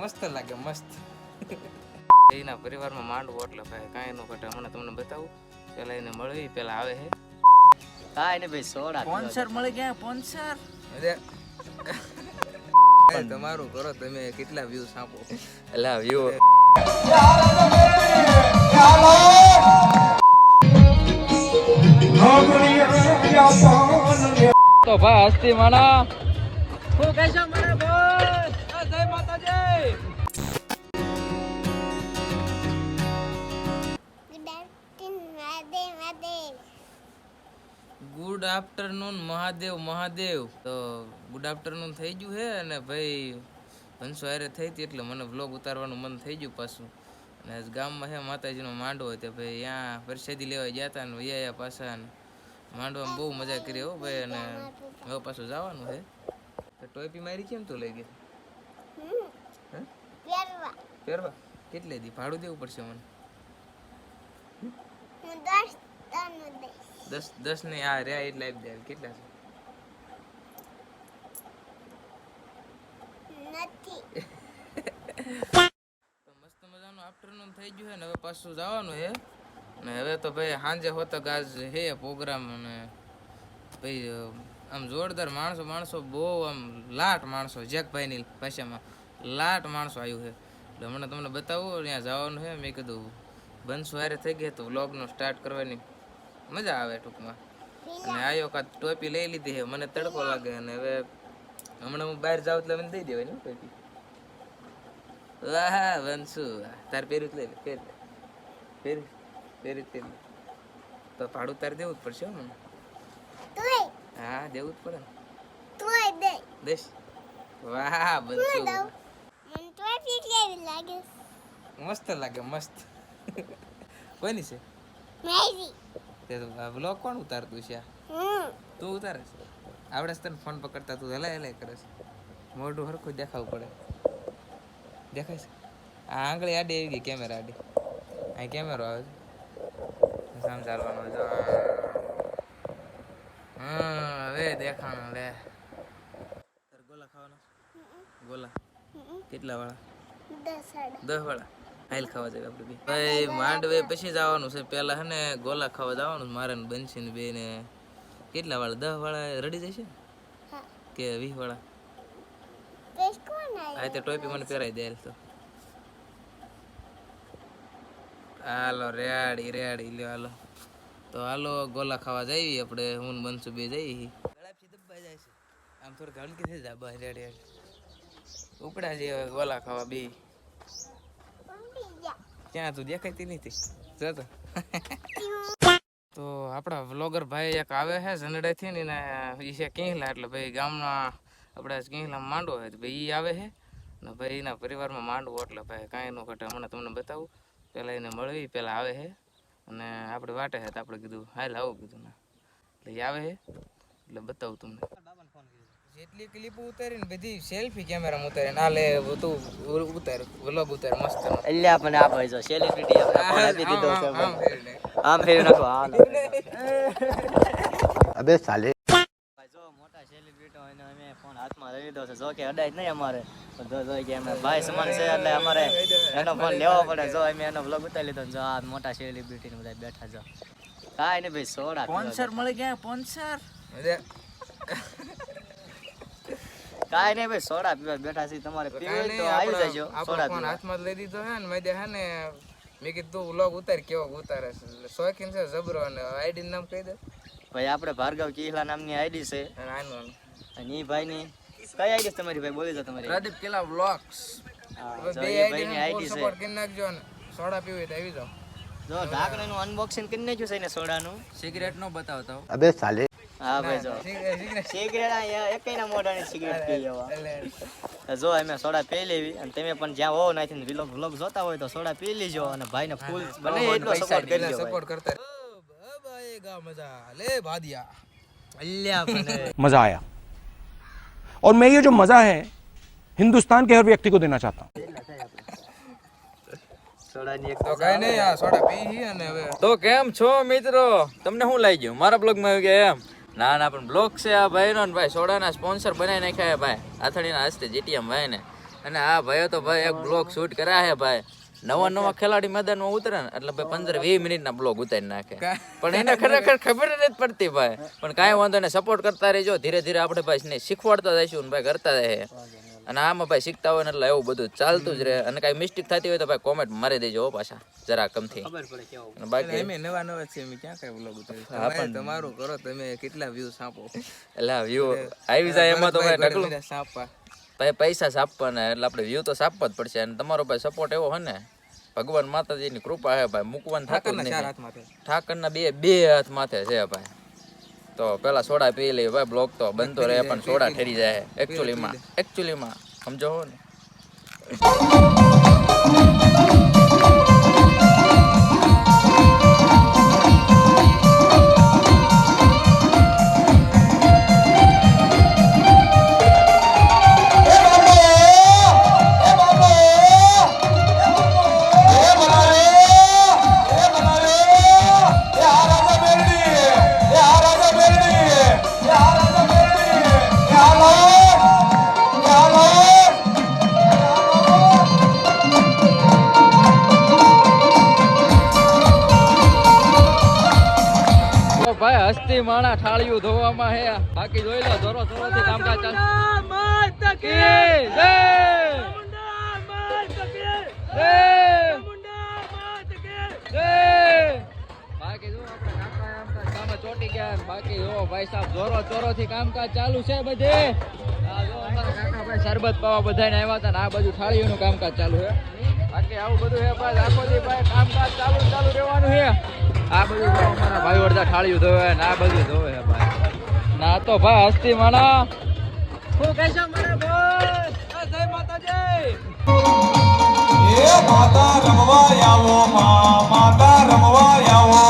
મસ્ત લાગે મસ્ત. એના પરિવારમાં માંડવો એટલે ભાઈ કાંઈ ન ઘટે. હમણાં તમને બતાવું પેલા એને મળવી પેલા આવે હે. હા એને ભાઈ સોડા સ્પોન્સર મળી ગયા સ્પોન્સર તમારું કરો તમે કેટલા વ્યૂ આપો. એટલે વ્યૂ તો ભાઈ હસ્તી માણા શું કહેશો મારા ગુડ આફ્ટરનૂન મહાદેવ મહાદેવ. તો ગુડ આફ્ટરનૂન થઈ ગયું છે અને ભાઈ ભંસો હારે થઈ હતી એટલે મને વ્લોગ ઉતારવાનું મન થઈ ગયું પાછું. અને ગામમાં છે માતાજીનો માંડવો હતો ભાઈ ત્યાં પરસેદી લેવા ગયા હતા ને વૈયા પાછા માંડવામાં બહુ મજા કરી હો ભાઈ અને હવે પાછું જવાનું છે તો ટોપી મારી કેમ તું લઈ ગઈ? હે? પહેરવા. કેટલી દી ભાડું દેવું પડશે મને? દસ દસ દસ ને આ રહ્યા એટલે આપી દે કેટલા છે? મસ્ત મજાનું આફ્ટરનૂન થઈ ગયું છે ને હવે પાછું જવાનું છે. ને હવે તો ભાઈ સાંજે હોતો ગાજ હે પ્રોગ્રામ અને ભાઈ આમ જોરદાર માણસો માણસો બહુ આમ લાટ માણસો જેકભાઈની ભાષામાં લાટ માણસો આવ્યું છે. એટલે હમણાં તમને બતાવું ત્યાં જવાનું છે. મેં કીધું બનશું હારે થઈ ગયા તો વ્લોગનો સ્ટાર્ટ કરવાની. મજા આવે ટૂંકમાં. અને આયો કાં ટોપી લઈ લીધી છે મને તડકો લાગે અને હવે હમણાં હું બહાર જાઉં એટલે મને દઈ દેવાની ટોપી. વાહ વંશુ તાર પહેર્યું જ લઈ લે પહેર પહેરી પહેરી જ તો ભાડું તારે દેવું જ પડશે મને. હા દેવું જ પડે ને. દેશ વાહ વંશુ. મસ્ત લાગે મસ્ત. કોની છે? તે તો આ બ્લોગ કોણ ઉતારતું છે? તું ઉતારે છે? આવડે તને ફોન પકડતા તું હલાય હલાય કરે છે. મોઢું હરખું દેખાવું પડે. દેખાય છે? આ આંગળી આડી આવી ગઈ કેમેરા આડી. અહીં કેમેરો આવે છે. સામ ચાલવાનો જો હા હવે દેખાણો લે. ગોલા ખાવાના ગોલા? કેટલા વાળા. દસ વાળા? હાલ ખાવા જાય આપણે બી. ભાઈ, માંડવે પછી જવાનું છે. પેલા હે ને ગોલા ખાવા જવાનું મારે બનશે ને બે ને કેટલા વાળા? દસ વાળા રડી જશે? કે વીસ વાળા? હા તે ટોપી મને પહેરાઈ દે તો. હાલો, રેડી રેડી. લ્યો, હાલો. તો હાલો, ગોલા ખાવા જઈએ આપણે. હું બનશું બે જઈએ આમ થોડી હલકી થઈ જાય. બસ, રેડી ઉપડા જઈએ ગોલા ખાવા બે. ક્યાં તું દેખાતી નથી જતો તો. આપણા વ્લોગર ભાઈ એક આવે છે ઝંડેથી ને એને ઈ છે કિંહલા એટલે ભાઈ ગામના આપણા કિંહલા માંડવો હોય તો ભાઈ એ આવે છે. ને ભાઈ એના પરિવારમાં માંડવો એટલે ભાઈ કાંઈ ન ઘટે હમણાં તમને બતાવું. પહેલાં એને મળવી પહેલાં આવે છે. અને આપણે વાટે છે તો આપણે કીધું હાલ આવું કીધું ના એટલે એ આવે છે. એટલે બતાવું તમને. જેટલી ક્લિપ ઉતારીને બધી સેલ્ફી કેમેરામાં ઉતારીને. ના લે તું ઉતાર વ્લોગ ઉતાર મસ્ત. એટલે પણ આ ભાઈ જો સેલિબ્રિટી આપણે આપી દીધો છે આમ ફેર નાખો હાલ. અબે સાલે. જો મોટા સેલિબ્રિટી હોય ને અમે ફોન હાથમાં લઈ લીધો જો કે અડાય નહીં અમારે. પણ જો ભાઈ સમાન છે એટલે અમારે એનો ફોન લેવો પડે. જો અમે એનો ઉતારી લીધો જો આ મોટા સેલિબ્રિટી ને બધા બેઠા જો કાંઈ નહીં ભાઈ સોડા સ્પોન્સર મળી ગયા સ્પોન્સર કાઈ નહીં ભાઈ સોડા પીવા બેઠા છે તમારે પીવું તો આવી જજો સોડા પીવા. હાથમાં લઈ દીધો હે ને મેં હે ને મેં કીધું વ્લોગ ઉતાર કેવો ઉતારે શોખીન છે જબરો અને આઈડી નામ કહી દે. ભાઈ આપણે ભાર્ગવ ચીહલા નામની આઈડી છે. અને ભાઈ ભાઈની કઈ આઈડી તમારી ભાઈ? બોલી દો તમારી. પ્રદીપ કિલા વ્લોગ્સ. બે આઈડી આઈડી સપોર્ટ કરી નાખજો ને. સોડા પીવી તો આવી જાઓ. જો ઢાકણાનું અનબોક્સિંગ કરી નાખ્યું છે ને સોડાનું. સિગરેટ નો બતાવતા. અબે સાલે હા ભાઈ જો સિગરેટ- સિગરેટ- સિગરેટ અહીંયા એકેયના મોઢાની સિગરેટ પી જવા એટલે જો અમે સોડા પી લેવી અને તમે પણ જ્યાં હોવ નાખીને વિલોગ વ્લોગ જોતા હોય તો સોડા પી લેજો અને ભાઈને ફૂલ બને એટલો સપોર્ટ પેલા કરજો સપોર્ટ કરતા ઓ, अब आएगा मजा ले भादिया અલ્યા પણ मज़ा आया और मैं ये जो मज़ा है हिंदुस्तान के हर व्यक्ति को देना चाहता हूँ સોડાની એક તો કઈ નહીં આ સોડા પી હી અને હવે તો કેમ છો મિત્રો તમને શું લાગી ગયું મારા બ્લોગમાં આવી ગયા એમ ના ના પણ બ્લોક છે આ ભાઈનો ને ભાઈ સોડાના સ્પોન્સર બનાવી નાખ્યા ભાઈ. આથણીના હસ્તે જીટીએમ ભાઈ ને અને આ ભાઈ તો ભાઈ એક બ્લોગ શૂટ કર્યા હે ભાઈ. નવા નવા ખેલાડી મેદાનમાં ઉતરે ને એટલે ભાઈ પંદર વીસ મિનિટના બ્લોગ ઉતારી નાખે. પણ એને ખરેખર ખબર જ નથી પડતી ભાઈ. પણ કાંઈ વાંધો ને સપોર્ટ કરતા રહેજો. ધીરે ધીરે આપણે ભાઈ ને શીખવાડતા જઈશું ભાઈ કરતા રહે અને આમાં ભાઈ શીખતા હોય ને એટલે એવું બધું ચાલતું જ રહે. અને કાંઈ મિસ્ટેક થતી હોય તો ભાઈ કોમેન્ટ મારી દેજો પાછા જરા કમથી ખબર પડે કેવું. અને બાકી અમે નવા નવા છીએ અમે ક્યાં કઈ વ્લોગ ઉતારી હા, તમારું કરો તમે કેટલા વ્યૂઝ આપો? એટલે વ્યૂ આવી જાય એમાં તો ભાઈ ઢકલું સાપા. ભાઈ પૈસા સાપવાના એટલે આપણે વ્યૂ તો સાપવા જ પડશે. અને તમારો ભાઈ સપોર્ટ એવો હોય ને ભગવાન માતાજીની કૃપા હે ભાઈ મૂકવાનું ઠાકર ઠાકર ઠાકરના બે બે હાથ માથે છે ભાઈ. તો પેલા સોડા પી લઈએ ભાઈ બ્લોક તો બનતો રહે પણ સોડા ઠરી જાય. એકચ્યુઅલીમાં એકચ્યુઅલીમાં સમજો ને? ભાઈ માણા ઠાળિયું ધોવામાં હે. બાકી જોઈ લો જોરો જોરો થી કામકાજ ચાલુ! બાકી જો ભાઈ સાહેબ જોરો ચોરો થી કામકાજ ચાલુ છે બધે. શરબત પાવા બધાને આવ્યા હતા ને આ બાજુ થાળીઓનું કામકાજ ચાલુ છે. બાકી આવું બધું છે ભાઈ આખો દી ભાઈ કામકાજ ચાલુ ચાલુ રહેવાનું છે. આ બધું ભાઈ વડતા ઠાળ્યું ધોવે ના બધું ધોવે ભાઈ. ના તો ભાઈ હસ્તી માણા. શું કહેશો મારા ભાઈ જય માતાજી. એ માતા રમવા આવો માં માતા રમવા આવો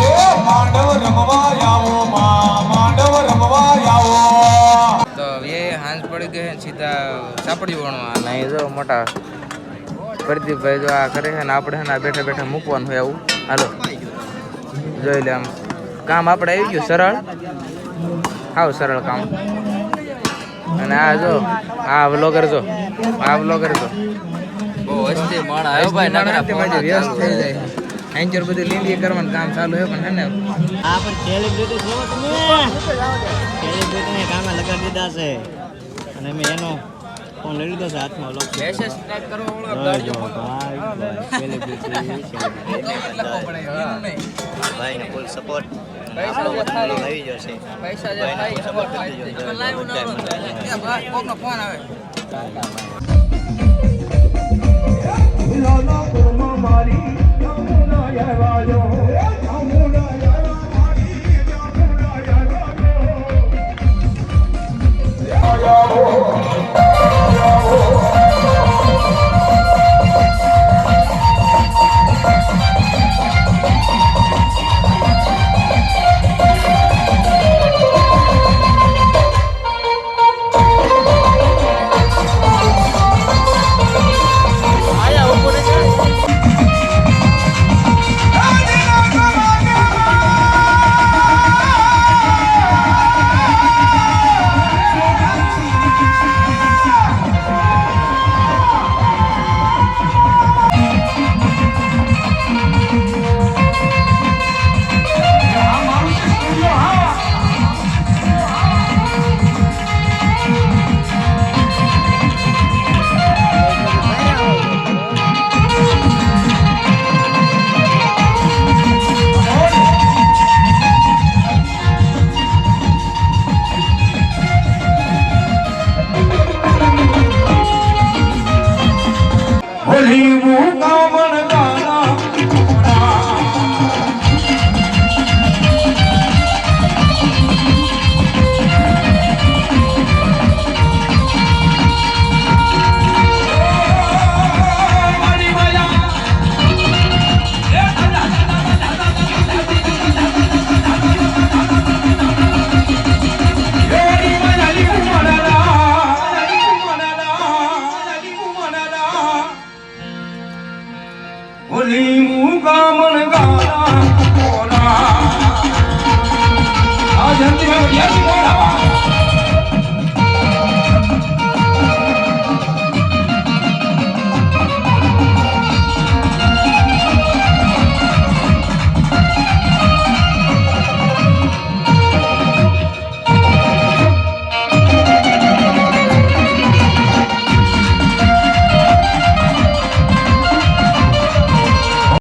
એ માંડવ રમવા આવો માં માંડવ રમવા આવો તો એ હાંજ પડી ગઈ છે ને સીધા સાપડી વણવા નહીં જો મોટા પ્રદીપભાઈ જો આ કરે છે ને આપણે છે ને બેઠા બેઠા મૂકવાનું હોય આવું. હાલો. જોઈ લે આમ. કામ આપણે આવી ગયું સરળ? આવ સરળ કામ. અને આ જો આ વ્લોગર જો આ વ્લોગર જો. બહુ હસ્તી માણા આવ્યો ભાઈ નકરા તેમાં વ્યસ્ત થઈ જાય. એન્જર બધું લીંબી કરવાનું કામ ચાલુ છે પણ છે આ પણ સેલિબ્રિટી છો. તમે સેલિબ્રિટીને કામે લગાડી દીધા છે. અને મેં એનો ફોન લઈ લીધો છે હાથમાં લોક મેસેજ ટાઈપ ભાઈ ફૂલ સપોર્ટ પૈસા આવી જશે. પૈસા જે સપોર્ટ કરી દેજો કોકનો ફોન આવે.